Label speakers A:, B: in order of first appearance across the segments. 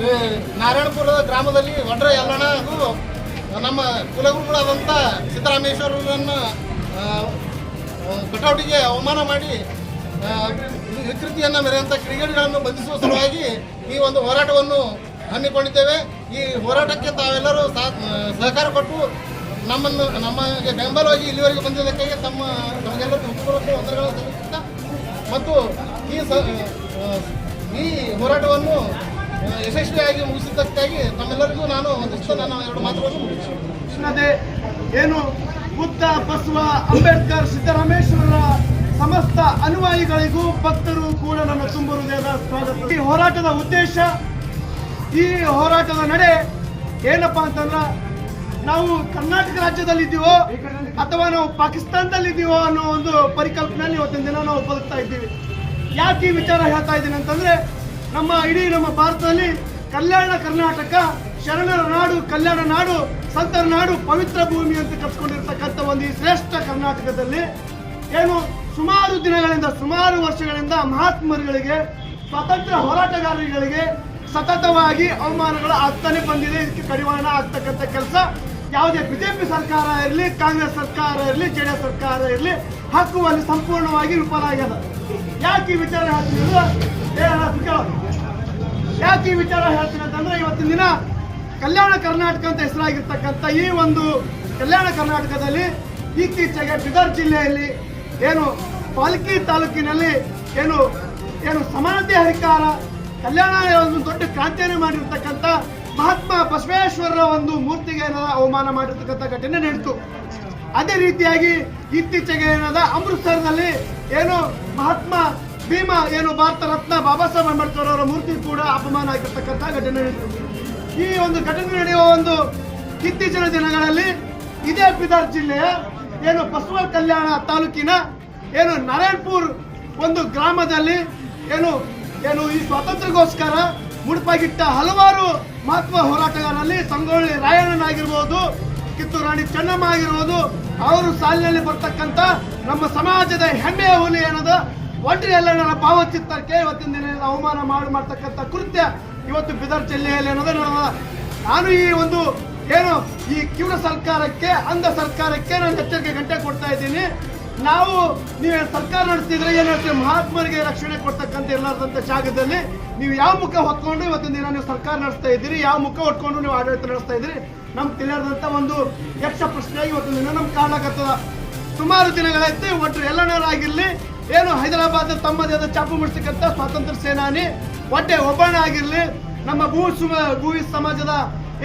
A: ಈ ನಾರಾಯಣಪುರದ ಗ್ರಾಮದಲ್ಲಿ ವಡ್ರ ಯಲ್ಲಣ್ಣ ಹಾಗೂ ನಮ್ಮ ಕುಲಗುರುಗಳಾದಂಥ ಸಿದ್ದರಾಮೇಶ್ವರರನ್ನು ಆ, ಕಟೌಟಿಗೆ ಅವಮಾನ ಮಾಡಿ ವಿಕೃತಿಯನ್ನು ಮೆರೆಯುವಂಥ ಕ್ರಿಕೆಟ್ಗಳನ್ನು ಬಂಧಿಸುವ ಸಲುವಾಗಿ ಈ ಒಂದು ಹೋರಾಟವನ್ನು ಹಮ್ಮಿಕೊಂಡಿದ್ದೇವೆ. ಈ ಹೋರಾಟಕ್ಕೆ ತಾವೆಲ್ಲರೂ ಸಹಕಾರ ಕೊಟ್ಟು ನಮ್ಮನ್ನು ನಮಗೆ ಬೆಂಬಲವಾಗಿ ಇಲ್ಲಿವರೆಗೆ ಬಂದಿದ್ದಕ್ಕಾಗಿ ತಮ್ಮ ನಮಗೆಲ್ಲರಿಗೂ ಹೃತ್ಪೂರ್ವಕ ಮತ್ತು ಈ ಸ ಈ ಹೋರಾಟವನ್ನು ಯಶಸ್ವಿಯಾಗಿ ಮುಗಿಸಿದ್ದಕ್ಕಾಗಿ ತಮ್ಮೆಲ್ಲರಿಗೂ ನಾನು ಒಂದಿಷ್ಟು ನಾನು ಎರಡು ಮಾತುಗಳನ್ನು
B: ಕೃಷ್ಣದೆ ಏನು ಬುದ್ಧ, ಬಸವ, ಅಂಬೇಡ್ಕರ್, ಸಿದ್ದರಾಮೇಶ್ವರರ ಸಮಸ್ತ ಅನುಯಾಯಿಗಳಿಗೂ ಭಕ್ತರು ಕೂಡ ನನ್ನ ತುಂಬ ಹೃದಯದ ಸ್ವಾಗತ. ಈ ಹೋರಾಟದ ಉದ್ದೇಶ, ಈ ಹೋರಾಟದ ನಡೆ ಏನಪ್ಪಾ ಅಂತಂದ್ರೆ, ನಾವು ಕರ್ನಾಟಕ ರಾಜ್ಯದಲ್ಲಿದ್ದೀವೋ ಅಥವಾ ನಾವು ಪಾಕಿಸ್ತಾನದಲ್ಲಿದ್ದೀವೋ ಅನ್ನೋ ಒಂದು ಪರಿಕಲ್ಪನೆಯಲ್ಲಿ ಇವತ್ತಿನ ದಿನ ನಾವು ಬದುಕ್ತಾ ಇದ್ದೀವಿ. ಯಾಕೆ ಈ ವಿಚಾರ ಹೇಳ್ತಾ ಇದ್ದೀನಿ ಅಂತಂದ್ರೆ ನಮ್ಮ ಇಡೀ ನಮ್ಮ ಭಾರತದಲ್ಲಿ ಕಲ್ಯಾಣ ಕರ್ನಾಟಕ ಶರಣರ ನಾಡು, ಕಲ್ಯಾಣ ನಾಡು, ಸಂತರ ನಾಡು, ಪವಿತ್ರ ಭೂಮಿ ಅಂತ ಕಟ್ಕೊಂಡಿರ್ತಕ್ಕಂಥ ಒಂದು ಈ ಶ್ರೇಷ್ಠ ಕರ್ನಾಟಕದಲ್ಲಿ ಏನು ಸುಮಾರು ದಿನಗಳಿಂದ, ಸುಮಾರು ವರ್ಷಗಳಿಂದ ಮಹಾತ್ಮರುಗಳಿಗೆ ಸ್ವಾತಂತ್ರ್ಯ ಹೋರಾಟಗಾರರಿಗೆ ಸತತವಾಗಿ ಅವಮಾನಗಳು ಆಗ್ತಾನೆ ಬಂದಿದೆ. ಇದಕ್ಕೆ ಕಡಿವಾಣ ಆಗ್ತಕ್ಕಂಥ ಕೆಲಸ. ಯಾವುದೇ ಬಿಜೆಪಿ ಸರ್ಕಾರ ಇರಲಿ, ಕಾಂಗ್ರೆಸ್ ಸರ್ಕಾರ ಇರಲಿ ಜೆ ಸರ್ಕಾರ ಇರಲಿ ಹಕ್ಕುವಲ್ಲಿ ಸಂಪೂರ್ಣವಾಗಿ ವಿಫಲ ಆಗ್ಯದ. ಯಾಕೆ ವಿಚಾರ ಹೇಳ್ತೀನಿ ಯಾಕೆ ಈ ವಿಚಾರ ಹೇಳ್ತೀನಿ ಅಂತಂದ್ರೆ ಇವತ್ತಿನ ದಿನ ಕಲ್ಯಾಣ ಕರ್ನಾಟಕ ಅಂತ ಹೆಸರಾಗಿರ್ತಕ್ಕಂಥ ಈ ಒಂದು ಕಲ್ಯಾಣ ಕರ್ನಾಟಕದಲ್ಲಿ ಇತ್ತೀಚೆಗೆ ಬೀದರ್ ಜಿಲ್ಲೆಯಲ್ಲಿ ಏನು ಪಾಲ್ಕಿ ತಾಲೂಕಿನಲ್ಲಿ ಏನು ಏನು ಸಮಾನತೆ ಹರಿಕಾರ ಕಲ್ಯಾಣ ಒಂದು ದೊಡ್ಡ ಕ್ರಾಂತಿಯನ್ನು ಮಾಡಿರ್ತಕ್ಕಂಥ ಮಹಾತ್ಮ ಬಸವೇಶ್ವರರ ಒಂದು ಮೂರ್ತಿಗೆ ಏನದ ಅವಮಾನ ಮಾಡಿರ್ತಕ್ಕಂಥ ಘಟನೆ ನಡೆಯಿತು. ಅದೇ ರೀತಿಯಾಗಿ ಇತ್ತೀಚೆಗೆ ಏನದ ಅಮೃತ್ಸರ್ನಲ್ಲಿ ಏನು ಮಹಾತ್ಮ ಭೀಮ ಏನು ಭಾರತ ರತ್ನ ಬಾಬಾ ಸಾಹೇಬ್ ಅಂಬೇಡ್ಕರ್ ಅವರ ಮೂರ್ತಿ ಕೂಡ ಅಪಮಾನ ಆಗಿರ್ತಕ್ಕಂಥ ಘಟನೆ ಈ ಒಂದು ಘಟನೆ ನಡೆಯುವ ಒಂದು ಇತ್ತೀಚಿನ ದಿನಗಳಲ್ಲಿ ಇದೇ ಬಿದರ್ ಜಿಲ್ಲೆಯ ಏನು ಬಸವ ಕಲ್ಯಾಣ ತಾಲೂಕಿನ ಏನು ನಾರಾಯಣಪುರ್ ಒಂದು ಗ್ರಾಮದಲ್ಲಿ ಏನು ಏನು ಈ ಸ್ವಾತಂತ್ರ್ಯಕ್ಕೋಸ್ಕರ ಮುಡುಪಾಗಿಟ್ಟ ಹಲವಾರು ಮಹತ್ವ ಹೋರಾಟಗಾರರಲ್ಲಿ ಸಂಗೊಳ್ಳಿ ರಾಯಣ್ಣನಾಗಿರ್ಬೋದು, ಕಿತ್ತೂರು ರಾಣಿ ಚೆನ್ನಮ್ಮ ಆಗಿರ್ಬೋದು, ಅವರು ಸಾಲಿನಲ್ಲಿ ಬರ್ತಕ್ಕಂಥ ನಮ್ಮ ಸಮಾಜದ ಹೆಮ್ಮೆಯ ಹುಲಿ ಏನದ ಒಟ್ಟರೆ ನನ್ನ ಭಾವಚಿತ್ರಕ್ಕೆ ಇವತ್ತಿನ ದಿನ ಅವಮಾನ ಮಾಡಿ ಮಾಡ್ತಕ್ಕಂಥ ಕೃತ್ಯ ಇವತ್ತು ಬಿದರ್ ಜಿಲ್ಲೆಯಲ್ಲಿ ಅನ್ನೋದೇ ನೋಡೋದ ನಾನು ಈ ಒಂದು ಏನು ಈ ಕಿವುಡ ಸರ್ಕಾರಕ್ಕೆ, ಅಂಧ ಸರ್ಕಾರಕ್ಕೆ ನಾನು ಎಚ್ಚರಿಕೆ ಗಂಟೆ ಕೊಡ್ತಾ ಇದ್ದೀನಿ. ನಾವು, ನೀವು ಸರ್ಕಾರ ನಡೆಸ್ತಿದ್ರೆ ಏನು ಹೇಳ್ತೀವಿ ಮಹಾತ್ಮರಿಗೆ ರಕ್ಷಣೆ ಕೊಡ್ತಕ್ಕಂಥ ಇರಲಾರ್ದಂಥ ಜಾಗದಲ್ಲಿ ನೀವು ಯಾವ ಮುಖ ಹೊತ್ಕೊಂಡು ಇವತ್ತಿನ ದಿನ ನೀವು ಸರ್ಕಾರ ನಡೆಸ್ತಾ ಇದ್ದೀರಿ? ಯಾವ ಮುಖ ಹೊತ್ಕೊಂಡು ನೀವು ಆಡಳಿತ ನಡೆಸ್ತಾ ಇದ್ದೀರಿ? ನಮ್ಗೆ ತಿಳಿಯದಂಥ ಒಂದು ಯಕ್ಷ ಪ್ರಶ್ನೆ ಇವತ್ತಿನ ದಿನ ನಮ್ಗೆ ಕಾಣಕತ್ತದ ಸುಮಾರು ದಿನಗಳಾಯ್ತು ಒಟ್ಟು ಎಲ್ಲನವರಾಗಿರ್ಲಿ ಏನು ಹೈದರಾಬಾದ್ ತಮ್ಮದೇ ಆದ ಚಾಪು ಮುಡಿಸಕ್ಕಂತ ಸ್ವಾತಂತ್ರ್ಯ ಸೇನಾನಿ, ಒಟ್ಟೆ ಒಬ್ಬಣ ಆಗಿರ್ಲಿ, ನಮ್ಮ ಭೂ ಭೂವಿ ಸಮಾಜದ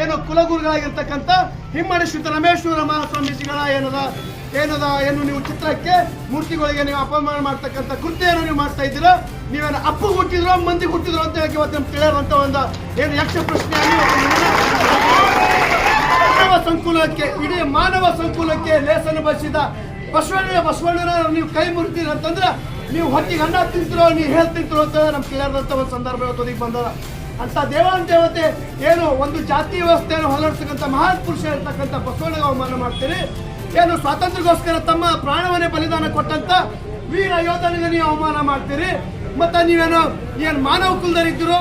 B: ಏನು ಕುಲಗುರುಗಳಾಗಿರ್ತಕ್ಕಂಥ ಹಿಮ್ಮಡಿ ಶ್ರೀ ರಮೇಶ್ವರ ಮಹಾಸ್ವಾಮೀಜಿಗಳ ಏನದ ಏನದ, ಏನು ನೀವು ಚಿತ್ರಕ್ಕೆ ಮೂರ್ತಿಗಳಿಗೆ ನೀವು ಅಪಮಾನ ಮಾಡ್ತಕ್ಕಂಥ ಕೃತ್ಯ ನೀವು ಮಾಡ್ತಾ ಇದ್ದೀರೋ? ನೀವೇನು ಅಪ್ಪು ಹುಟ್ಟಿದ್ರೋ, ಮಂದಿ ಹುಟ್ಟಿದ್ರು ಅಂತ ಹೇಳಿ ಇವತ್ತು ನಮ್ಗೆ ತಿಳಿಯುವಂತ ಒಂದು ಏನು ಯಕ್ಷ ಪ್ರಶ್ನೆ ಮಾನವ ಸಂಕುಲಕ್ಕೆ, ಇಡೀ ಮಾನವ ಸಂಕುಲಕ್ಕೆ ಲೇಸನ್ನು ಬಸಿದ ಬಸವಣ್ಣ ಬಸವಣ್ಣನ ನೀವು ಕೈ ಮುರಿತೀರಿ ಅಂತಂದ್ರೆ ನೀವು ಹೊತ್ತಿಗೆ ಅನ್ನ ತಿಂತಿರೋ, ನೀವು ಹೇಳ್ತಿರ್ತಿರೋ ಅಂತ ನಮ್ಗೆ ಕೇಳಿದಂತ ಒಂದು ಸಂದರ್ಭ ಒದಗಿ ಬಂದದ. ಅಂತ ದೇವಾನ್ ದೇವತೆ ಏನು ಒಂದು ಜಾತಿ ವ್ಯವಸ್ಥೆಯನ್ನು ಹೊಲಡಿಸ್ತಕ್ಕಂಥ ಮಹಾನ್ ಪುರುಷ ಇರ್ತಕ್ಕಂಥ ಬಸವಣ್ಣಗೆ ಅವಮಾನ ಮಾಡ್ತೀರಿ. ಏನು ಸ್ವಾತಂತ್ರ್ಯಕ್ಕೋಸ್ಕರ ತಮ್ಮ ಪ್ರಾಣವನ್ನೇ ಬಲಿದಾನ ಕೊಟ್ಟಂತ ವೀರ ಯೋಧನಿಗೆ ನೀವು ಅವಮಾನ ಮಾಡ್ತೀರಿ. ಮತ್ತೆ ನೀವೇನೋ ಏನು ಮಾನವ ಕುಲದಲ್ಲಿದ್ದೀರೋ